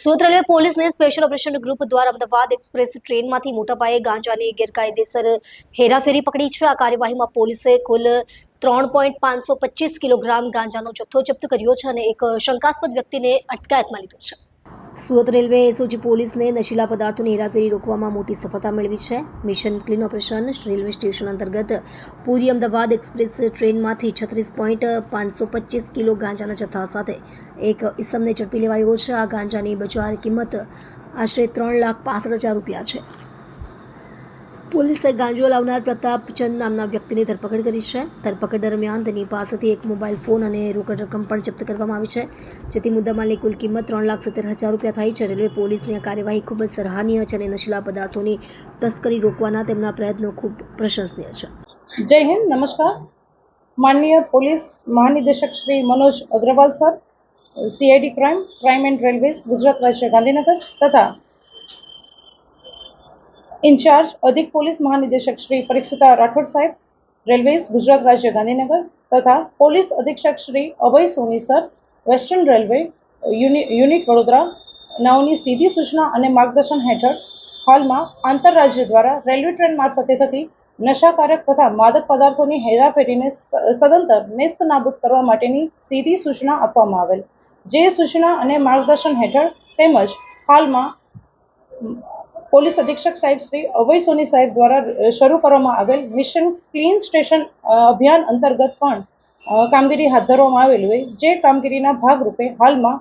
Surat railway પોલીસને special operation group દ્વારા Ahmedabad express ટ્રેનમાંથી મોટા પાયે ગાંજાની ગેરકાયદેસર હેરાફેરી પકડી છે. આ કાર્યવાહીમાં પોલીસે કુલ ત્રણ પોઈન્ટ પાંચસો પચીસ કિલોગ્રામ ગાંજાનો જથ્થો જપ્ત કર્યો છે અને એક શંકાસ્પદ વ્યક્તિને અટકાયતમાં લીધો છે. સુરત રેલવે એસઓજી પોલીસને નશીલા પદાર્થોની હેરાફેરી રોકવામાં મોટી સફળતા મેળવી છે. Mission clean operation railway station અંતર્ગત પૂરી અમદાવાદ એક્સપ્રેસ ટ્રેનમાંથી છત્રીસ પોઈન્ટ પાંચસો પચીસ કિલો ગાંજાના જથ્થા સાથે એક ઇસમને ઝડપી લેવાયો છે. આ ગાંજાની બજાર કિંમત આશરે ત્રણ લાખ પાસઠ હજાર રૂપિયા છે. પોલીસે ગાંજો લાવનાર પ્રતાપચંદ નામના વ્યક્તિની ધરપકડ કરી છે. ધરપકડ દરમિયાન તેની પાસેથી એક મોબાઈલ ફોન અને રોકડ રકમ પણ જપ્ત કરવામાં આવી છે. જેથી મુદ્દામાલની કુલ કિંમત ત્રણ લાખ સત્તર હજાર રૂપિયા થઈ છે. રેલવે પોલીસની આ કાર્યવાહી ખૂબ જ સરાહનીય છે અને નશીલા પદાર્થોની તસ્કરી રોકવાના તેમના પ્રયત્નો ખૂબ પ્રશંસનીય છે. જય હિન્દ, નમસ્કાર. માનનીય પોલીસ મહાનિદેશક Shri Manoj Agrawal sir CID crime crime and railways Gujarat રાજ્ય ગાંધીનગર તથા ઇન્ચાર્જ અધિક પોલીસ મહાનિદેશક શ્રી પરીક્ષિતા રાઠોડ સાહેબ, રેલવેઝ ગુજરાત રાજ્ય ગાંધીનગર તથા પોલીસ અધિક્ષક Shri Abhay Soni sir, western railway, uni, unit Vadodara નાઓની સીધી સૂચના અને માર્ગદર્શન હેઠળ હાલમાં આંતરરાજ્ય દ્વારા રેલવે ટ્રેન મારફતે થતી નશાકારક તથા માદક પદાર્થોની હેરાફેરીને સદંતર નેસ્ત નાબૂદ કરવા માટેની સીધી સૂચના આપવામાં આવેલ. જે સૂચના અને માર્ગદર્શન હેઠળ તેમજ હાલમાં પોલીસ અધિક્ષક સાહેબ શ્રી અભય સોની સાહેબ દ્વારા શરૂ કરવામાં આવેલ મિશન ક્લીન સ્ટેશન અભિયાન અંતર્ગત પણ કામગીરી હાથ ધરવામાં આવેલી હોય. જે કામગીરીના ભાગરૂપે હાલમાં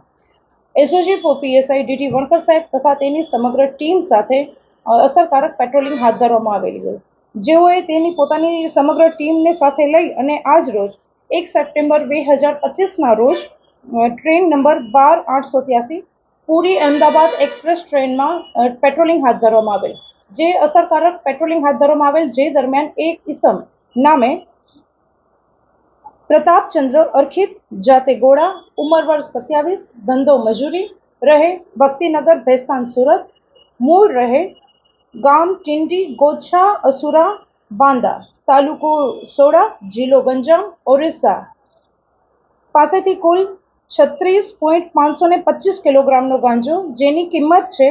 એસઓજી પીએસઆઈ ડીટી વણકર સાહેબ તથા તેની સમગ્ર ટીમ સાથે અસરકારક પેટ્રોલિંગ હાથ ધરવામાં આવેલી હોય. જેઓએ તેની પોતાની સમગ્ર ટીમને સાથે લઈ અને આજ રોજ એક સપ્ટેમ્બર બે હજાર પચીસના રોજ ટ્રેન નંબર બાર આઠસો ત્યાસી પૂરી અમદાવાદ એક્સપ્રેસ ટ્રેનમાં અ, પેટ્રોલિંગ હાથ ધરવામાં આવેલ. જે અસરકારક પેટ્રોલિંગ હાથ ધરવામાં આવેલ જે દરમિયાન એક ઈસમ નામે પ્રતાપચંદ્ર અર્ખિત જાતે ગોળા ઉંમર વર્ષ સત્યાવીસ ધંધો મજૂરી રહે ભક્તિનગર ભેસ્તાન સુરત મૂળ રહે ગામ ટિંડી ગોછા અસુરા બાંદા તાલુકો સોડા જિલ્લો ગંજામ ઓરિસ્સા. પાસેથી કુલ છત્રીસ પોઈન્ટ પાંચસો ને પચીસ કિલોગ્રામનો ગાંજો, જેની કિંમત છે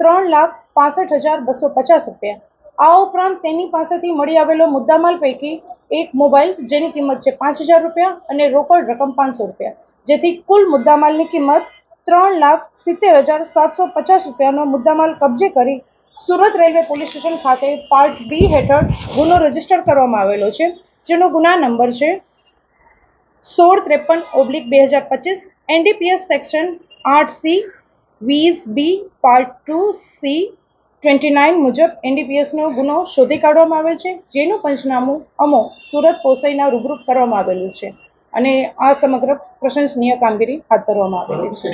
ત્રણ લાખ પાસઠ હજાર બસો પચાસ રૂપિયા. આ ઉપરાંત તેની પાસેથી મળી આવેલો મુદ્દામાલ પૈકી એક મોબાઈલ, જેની કિંમત છે પાંચ હજાર રૂપિયા અને રોકડ રકમ પાંચસો રૂપિયા. જેથી કુલ મુદ્દામાલની કિંમત ત્રણ લાખ સિત્તેર હજાર સાતસો પચાસ રૂપિયાનો મુદ્દામાલ કબજે કરી સુરત રેલવે પોલીસ સ્ટેશન ખાતે પાર્ટ બી હેઠળ ગુનો રજિસ્ટર કરવામાં આવેલો છે, જેનો ગુના નંબર છે સોળ ત્રેપન ઓબ્લિક બે હજાર પચીસ, એનડીપીએસ સેક્શન આઠ સી, વીસ B, part two C twenty nine મુજબ એનડીપીએસનો ગુનો શોધી કાઢવામાં આવે છે, જેનું પંચનામું અમો સુરત પોસઈના રૂબરૂપ કરવામાં આવેલું છે અને આ સમગ્ર પ્રશંસનીય કામગીરી હાથ ધરવામાં આવેલી છે.